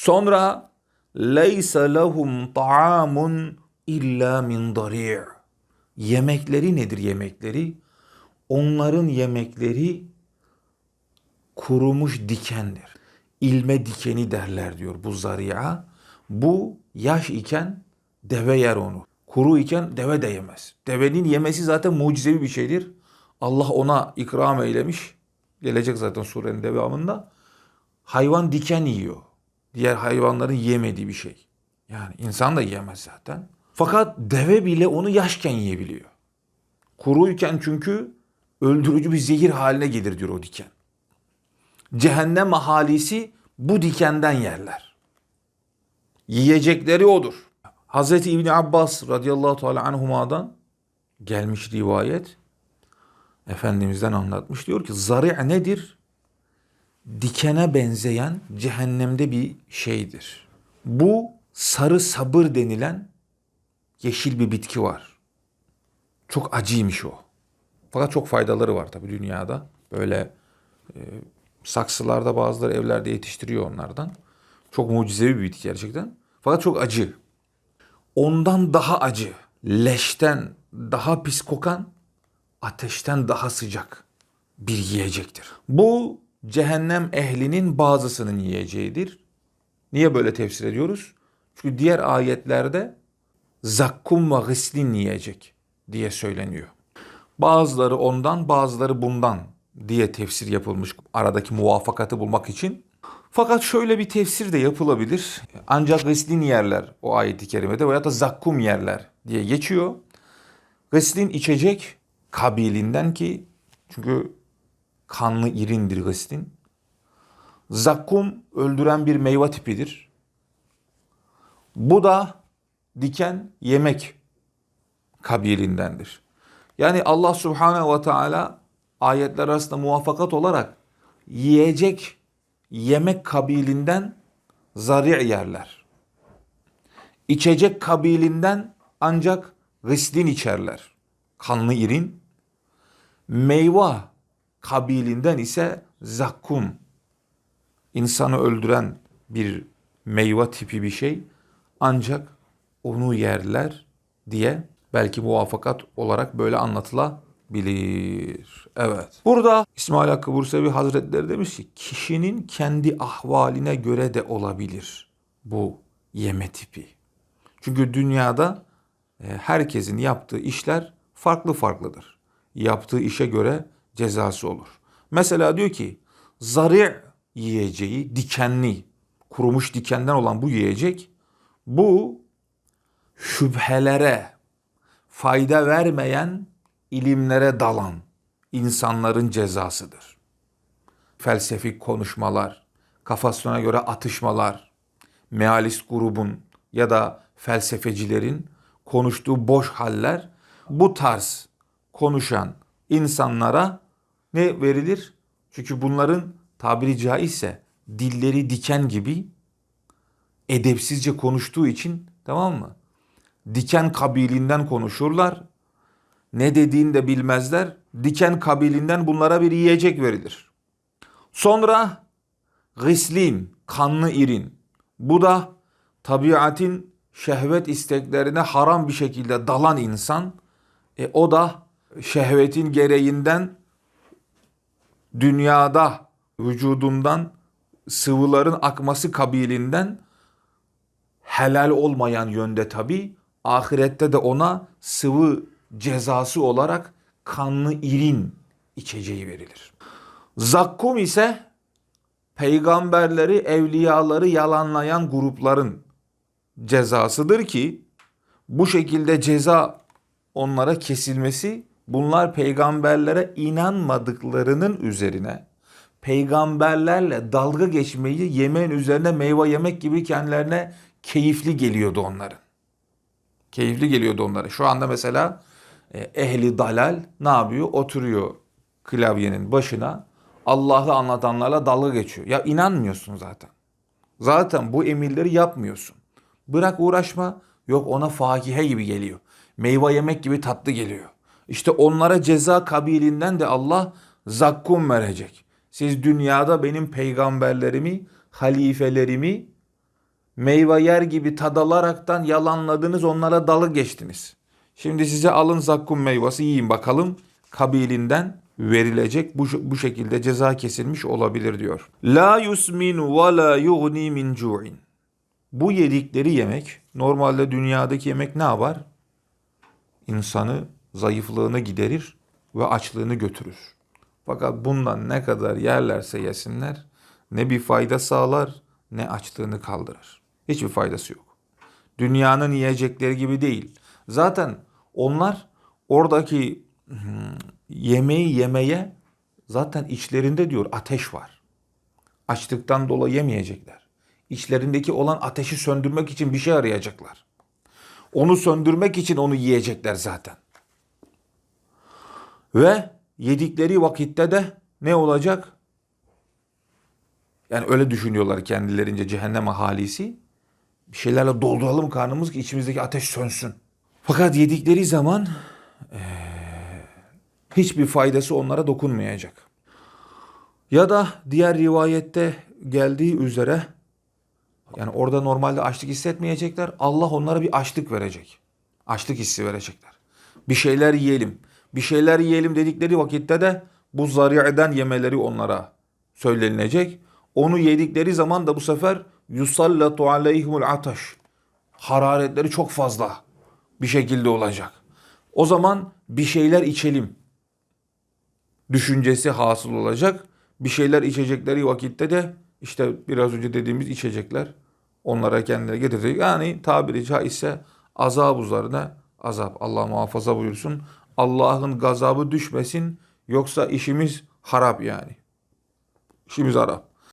Sonra leysa lehum ta'amun illa min dari'. Yemekleri nedir yemekleri? Onların yemekleri kurumuş dikendir. İlme dikeni derler diyor bu zari'a. Bu yaş iken deve yer onu. Kuru iken deve de yemez. Devenin yemesi zaten mucizevi bir şeydir. Allah ona ikram eylemiş. Gelecek zaten surenin devamında. Hayvan diken yiyor. Diğer hayvanların yemediği bir şey. Yani insan da yiyemez zaten. Fakat deve bile onu yaşken yiyebiliyor. Kuruyken çünkü öldürücü bir zehir haline gelir diyor o diken. Cehennem ahalisi bu dikenden yerler. Yiyecekleri odur. Hazreti İbni Abbas radıyallahu teala anhuma'dan gelmiş rivayet. Efendimizden anlatmış. Diyor ki zari' nedir? Dikene benzeyen cehennemde bir şeydir. Bu sarı sabır denilen yeşil bir bitki var. Çok acıymış o. Fakat çok faydaları var tabii dünyada. Böyle e, saksılarda bazıları evlerde yetiştiriyor onlardan. Çok mucizevi bir bitki gerçekten. Fakat çok acı. Ondan daha acı, leşten daha pis kokan, ateşten daha sıcak bir yiyecektir. Bu cehennem ehlinin bazısının yiyeceğidir. Niye böyle tefsir ediyoruz? Çünkü diğer ayetlerde zakkum ve gıslin yiyecek diye söyleniyor. Bazıları ondan bazıları bundan diye tefsir yapılmış aradaki muvafakatı bulmak için. Fakat şöyle bir tefsir de yapılabilir. Ancak gıslin yerler o ayeti kerimede veya da zakkum yerler diye geçiyor. Gıslin içecek kabilinden ki çünkü kanlı irindir gıslin. Zakkum öldüren bir meyve tipidir. Bu da diken yemek kabilindendir. Yani Allah Subhanahu ve Teala ayetler arasında muvaffakat olarak yiyecek yemek kabilinden zari' yerler. İçecek kabilinden ancak gıslin içerler. Kanlı irin. Meyve kabilinden ise zakkum. İnsanı öldüren bir meyve tipi bir şey. Ancak onu yerler diye belki muvaffakat olarak böyle anlatılabilir. Evet. Burada İsmail Hakkı Bursevi Hazretleri demiş ki kişinin kendi ahvaline göre de olabilir bu yeme tipi. Çünkü dünyada e, herkesin yaptığı işler farklı farklıdır. Yaptığı işe göre cezası olur. Mesela diyor ki zari yiyeceği dikenli, kurumuş dikenden olan bu yiyecek bu şüphelere, fayda vermeyen ilimlere dalan insanların cezasıdır. Felsefik konuşmalar, kafasına göre atışmalar, mealist grubun ya da felsefecilerin konuştuğu boş haller bu tarz konuşan insanlara ne verilir? Çünkü bunların tabiri caizse dilleri diken gibi edepsizce konuştuğu için tamam mı? Diken kabilinden konuşurlar. Ne dediğini de bilmezler. Diken kabilinden bunlara bir yiyecek verilir. Sonra gıslin, kanlı irin. Bu da tabiatin şehvet isteklerine haram bir şekilde dalan insan. E, o da şehvetin gereğinden dünyada vücudundan sıvıların akması kabilinden helal olmayan yönde tabi ahirette de ona sıvı cezası olarak kanlı irin içeceği verilir. Zakkum ise peygamberleri, evliyaları yalanlayan grupların cezasıdır ki bu şekilde ceza onlara kesilmesi bunlar peygamberlere inanmadıklarının üzerine peygamberlerle dalga geçmeyi yemeğin üzerine meyve yemek gibi kendilerine keyifli geliyordu onların. Keyifli geliyordu onlara. Şu anda mesela e, ehli dalal ne yapıyor? Oturuyor klavyenin başına Allah'ı anlatanlarla dalga geçiyor. Ya inanmıyorsun zaten. Zaten bu emirleri yapmıyorsun. Bırak uğraşma. Yok ona fakihe gibi geliyor. Meyve yemek gibi tatlı geliyor. İşte onlara ceza kabilinden de Allah zakkum verecek. Siz dünyada benim peygamberlerimi, halifelerimi meyve yer gibi tadalaraktan yalanladınız onlara dalı geçtiniz. Şimdi size alın zakkum meyvesi yiyin bakalım kabilinden verilecek bu, bu şekilde ceza kesilmiş olabilir diyor. La yusminu ve la yughni min cu'in. Bu yedikleri yemek normalde dünyadaki yemek ne yapar? İnsanı zayıflığını giderir ve açlığını götürür. Fakat bundan ne kadar yerlerse yesinler ne bir fayda sağlar ne açlığını kaldırır. Hiçbir faydası yok. Dünyanın yiyecekleri gibi değil. Zaten onlar oradaki hmm, yemeği yemeye zaten içlerinde diyor ateş var. Açlıktan dolayı yemeyecekler. İçlerindeki olan ateşi söndürmek için bir şey arayacaklar. Onu söndürmek için onu yiyecekler zaten. Ve yedikleri vakitte de ne olacak? Yani öyle düşünüyorlar kendilerince cehennem ahalisi. Bir şeylerle dolduralım karnımız ki içimizdeki ateş sönsün. Fakat yedikleri zaman eee, hiçbir faydası onlara dokunmayacak. Ya da diğer rivayette geldiği üzere yani orada normalde açlık hissetmeyecekler. Allah onlara bir açlık verecek. Açlık hissi verecekler. Bir şeyler yiyelim. Bir şeyler yiyelim dedikleri vakitte de bu zari'den yemeleri onlara söylenilecek. Onu yedikleri zaman da bu sefer yusallatu aleyhimul ataş. Hararetleri çok fazla bir şekilde olacak. O zaman bir şeyler içelim düşüncesi hasıl olacak. Bir şeyler içecekleri vakitte de işte biraz önce dediğimiz içecekler onlara kendileri getirecek. Yani tabiri caizse azab üzerine azap. Allah muhafaza buyursun. Allah'ın gazabı düşmesin yoksa işimiz harap yani. İşimiz harap.